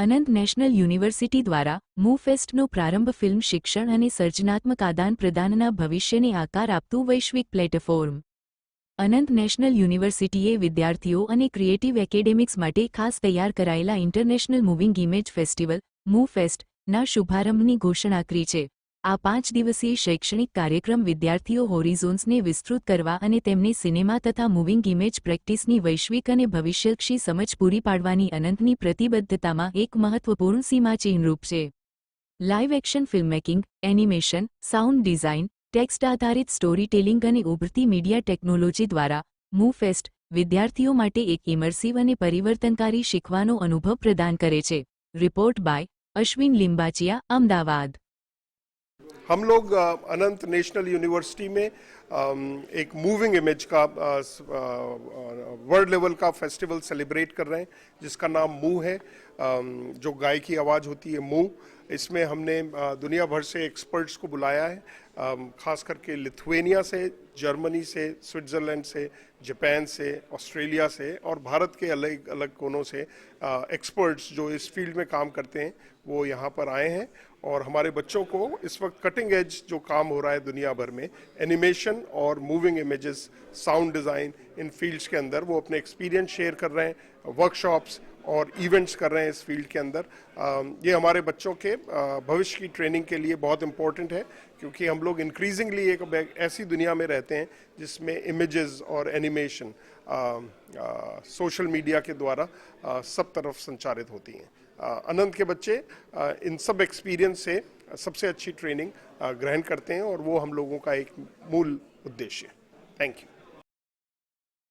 અનંત national university દ્વારા મૂફેસ્ટનો પ્રારંભ film શિક્ષણ અને સર્જનાત્મક આદાન પ્રદાનના ભવિષ્યને આકાર આપતું વૈશ્વિક પ્લેટફોર્મ. અનંત નેશનલ યુનિવર્સિટીએ વિદ્યાર્થીઓ અને ક્રિએટિવ એકેડેમિક્સ માટે ખાસ તૈયાર કરાયેલા international moving image festival move ફેસ્ટના શુભારંભની ઘોષણા કરી છે. આ પાંચ દિવસીય શૈક્ષણિક કાર્યક્રમ વિદ્યાર્થીઓ હોરિઝોન્સને વિસ્તૃત કરવા અને તેમને સિનેમા તથા મૂવિંગ ઇમેજ પ્રેક્ટિસની વૈશ્વિક અને ભવિષ્યલક્ષી સમજ પૂરી પાડવાની અનંતની પ્રતિબદ્ધતામાં એક મહત્વપૂર્ણ સીમાચિહ્નરૂપ છે. Live action filmmaking animation sound design text આધારિત સ્ટોરી ટેલિંગ અને ઉભરતી મીડિયા ટેકનોલોજી દ્વારા મૂવફેસ્ટ વિદ્યાર્થીઓ માટે એક ઇમર્સિવ અને પરિવર્તનકારી શીખવાનો અનુભવ પ્રદાન કરે છે. Report by Ashwin Limbachiya, Ahmedabad. हम लोग अनंत नेशनल यूनिवर्सिटी में एक मूविंग इमेज का वर्ल्ड लेवल का फेस्टिवल सेलिब्रेट कर रहे हैं, जिसका नाम मुँह है। जो गाय की आवाज़ होती है मुँह इसमें हमने दुनिया भर से एक्सपर्ट्स को बुलाया है। खास करके लिथुएनिया से, जर्मनी से, स्विट्ज़रलैंड से, जापान से, ऑस्ट्रेलिया से और भारत के अलग अलग कोनों से एक्सपर्ट्स जो इस फ़ील्ड में काम करते हैं, वो यहाँ पर आए हैं। और हमारे बच्चों को इस वक्त कटिंग एज जो काम हो रहा है दुनिया भर में एनिमेशन और मूविंग इमेजेस साउंड डिज़ाइन इन फील्ड्स के अंदर वो अपने एक्सपीरियंस शेयर कर रहे हैं वर्कशॉप्स और इवेंट्स कर रहे हैं इस फ़ील्ड के अंदर ये हमारे बच्चों के भविष्य की ट्रेनिंग के लिए बहुत इंपॉर्टेंट है क्योंकि हम लोग इंक्रीजिंगली एक ऐसी दुनिया में रहते हैं जिसमें इमेजेस और एनिमेशन सोशल मीडिया के द्वारा सब तरफ़ संचारित होती हैं अनंत के बच्चे अ, इन सब एक्सपीरियंस से सबसे अच्छी ट्रेनिंग ग्रहण करते हैं और वो हम लोगों का एक मूल उद्देश्य है थैंक यू